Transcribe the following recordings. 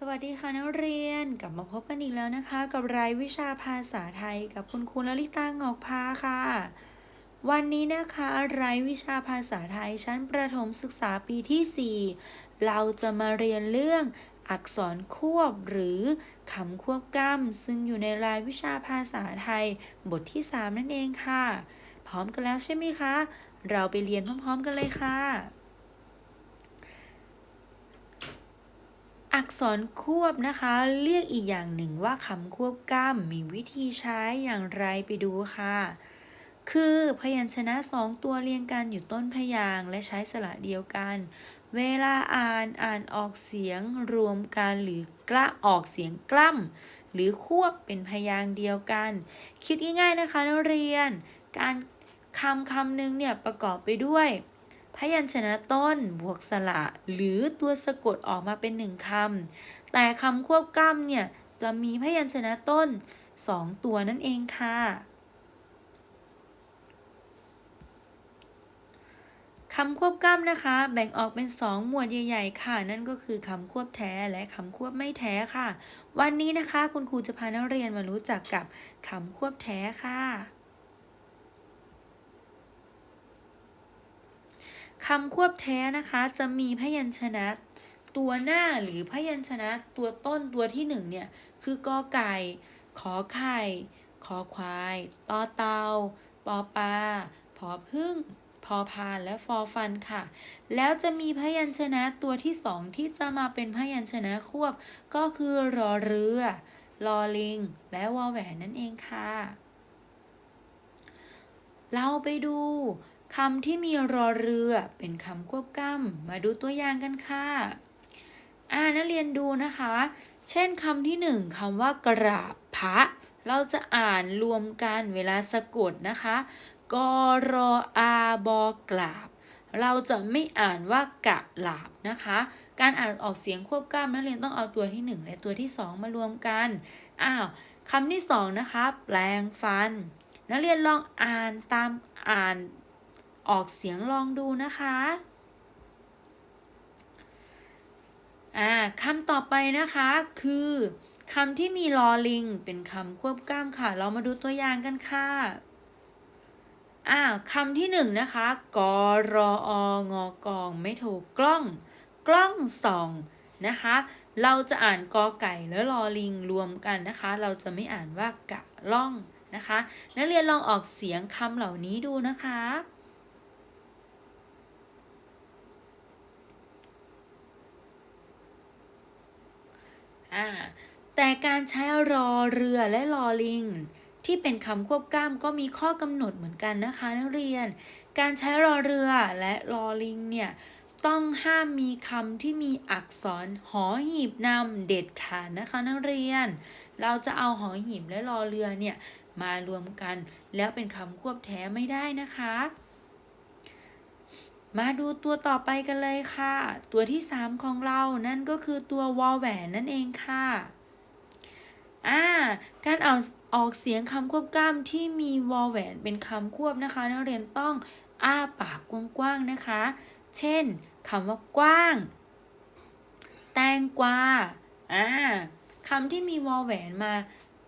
สวัสดีค่ะนักเรียนกลับมาพบกันอีกแล้วนะคะ กับรายวิชาภาษาไทยกับคุณครูลลิตางอกพาค่ะ วันนี้นะคะรายวิชาภาษาไทยชั้นประถมศึกษาปีที่ 4 เราจะมาเรียนเรื่องอักษรควบหรือคำควบกล้ำซึ่งอยู่ในรายวิชาภาษาไทย บทที่ 3 นั่นเองค่ะ พร้อมกันแล้วใช่ไหมคะ เราไปเรียนพร้อมๆกันเลยค่ะ อักษรควบนะคะ เรียกอีกอย่างหนึ่งว่าคำควบกล้ำมีวิธีใช้อย่างไรไปดูค่ะ คือพยัญชนะสองตัวเรียงกันอยู่ต้นพยางและใช้สระเดียวกัน เวลาอ่านอ่านออกเสียงรวมกันหรือกล้าออกเสียงกล้ำหรือควบเป็นพยางเดียวกัน คิดง่ายๆนะคะนักเรียน การคำคำหนึ่งเนี่ยประกอบไปด้วย พยัญชนะต้นบวกสระหรือตัวสะกดออกมาเป็นหนึ่งคำแต่คำควบกล้ำเนี่ยจะมีพยัญชนะต้นสองตัวนั่นเองค่ะ คำควบกล้ำนะคะ แบ่งออกเป็นสองหมวดใหญ่ ๆ ค่ะ นั่นก็คือคำควบแท้และคำควบไม่แท้ค่ะ วันนี้นะคะ คุณครูจะพานักเรียนมารู้จักกับคำควบแท้ค่ะ คำควบแท้นะคะจะมีพยัญชนะ ตัวหน้าหรือพยัญชนะตัวต้นตัวที่หนึ่งเนี่ยคือกอไก่ ขอไข่ ขอควายตอเตาปอปลาพอพึ่งพอพานและฟอฟันค่ะ แล้วจะมีพยัญชนะตัวที่สองที่จะมาเป็นพยัญชนะควบ ก็คือรอเรือลอลิง และวอแหวนนั่นเองค่ะ เราไปดู คำที่มีรอเรือเป็นคำควบกล้ำมาดูตัวอย่างกันค่ะ อ่านักเรียนดูนะคะ เช่นคำที่หนึ่งคำว่ากราบพระ เราจะอ่านรวมกันเวลาสะกดนะคะกรออาบอกราบ เราจะไม่อ่านว่ากะหลาบนะคะ การอ่านออกเสียงควบกล้ำนักเรียนต้องเอาตัวที่หนึ่งและตัวที่สองมารวมกัน อ้าวคำที่สองนะคะ แปลงฟัน นักเรียนลองอ่านตามอ่าน ออกเสียงลองดูนะคะอ่าคำต่อไปนะคะคือคำที่มีลอลิง เป็นคำควบกล้ำค่ะ เรามาดูตัวอย่างกันค่ะอ่าคำที่หนึ่งนะคะกรอองอกองไม่ถูกกล้อง กล้องส่องนะคะ เราจะอ่านกอไก่และลอลิงรวมกันนะคะ เราจะไม่อ่านว่ากะล่องนะคะ นักเรียนลองออกเสียงคำเหล่านี้ดูนะคะ อ่าแต่การใช้รอเรือและรอลิง ที่เป็นคำควบกล้ำก็มีข้อกำหนดเหมือนกันนะคะนักเรียน การใช้รอเรือและรอลิงเนี่ยต้องห้ามมีคำที่มีอักษรหอหีบนำเด็ดขาดนะคะนักเรียน เราจะเอาหอหีบและรอเรือเนี่ยมารวมกัน แล้วเป็นคำควบแท้ไม่ได้นะคะ มาดูตัวต่อไปกันเลยค่ะ ตัวที่ 3 ของเรานั่นก็คือตัววอลแหวนนั่นเองค่ะอ่าการออกออกเสียงคำควบกล้ำที่มีวอลแหวนเป็นคำควบนะคะ นักเรียนต้องอ้าปากกว้างๆนะคะ เช่นคำว่ากว้าง แตงกวาอ่าคำที่มีวอลแหวนมา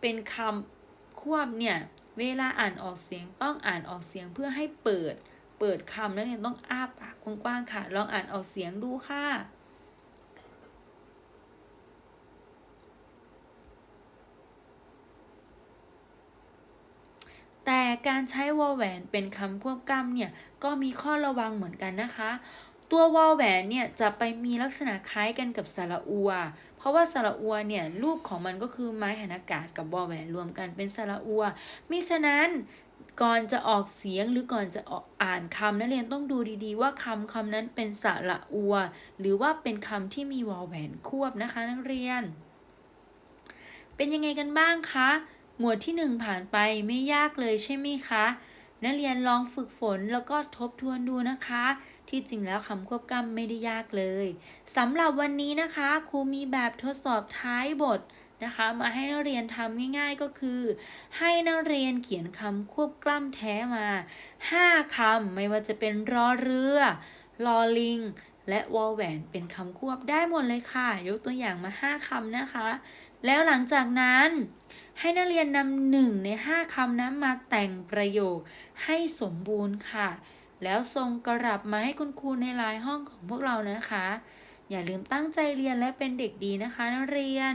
เป็นคำควบเนี่ย เวลาอ่านออกเสียงต้องอ่านออกเสียงเพื่อให้เปิด เปิดคำแล้วเนี่ยต้องอ้าปากกว้างๆค่ะ ลองอ่านออกเสียงดูค่ะแต่การใช้วอลแหวนเป็นคำควบกล้ำเนี่ย ก็มีข้อระวังเหมือนกันนะคะ ตัววอลแหวนเนี่ย จะไปมีลักษณะคล้ายกันกับสระอัว เพราะว่าสระอัวเนี่ยรูปของมันก็คือไม้หันอากาศกับวอลแหวนรวมกันเป็นสระอัวมิฉะนั้น ก่อนจะออกเสียงหรือก่อนจะออกอ่านคำนักเรียนต้องดูดีๆ ว่าคำคำนั้นเป็นสระอัว หรือว่าเป็นคำที่มีวอลแหวนควบนะคะนักเรียน เป็นยังไงกันบ้างคะ หมวดที่ 1 ผ่านไปไม่ยากเลยใช่ไหมคะ นักเรียนลองฝึกฝนแล้วก็ทบทวนดูนะคะ ที่จริงแล้วคำควบกล้ำไม่ได้ยากเลยสำหรับวันนี้นะคะครูมีแบบทดสอบท้ายบท นะคะ มาให้นักเรียนทำง่ายๆก็คือ ให้นักเรียนเขียนคำควบกล้ำแท้มา 5คำไม่ว่าจะเป็นรอเรือลอลิง และวอลแหวนเป็นคำควบได้หมดเลยค่ะ ยกตัวอย่างมา 5คำนะคะ แล้วหลังจากนั้น ให้นักเรียนนำหนึ่งใน 5คำนั้นมาแต่งประโยคให้สมบูรณ์ค่ะ แล้วส่งกลับมาให้คุณครูในลน์ห้องของพวกเรานะคะ อย่าลืมตั้งใจเรียนและเป็นเด็กดีนะคะ นักเรียน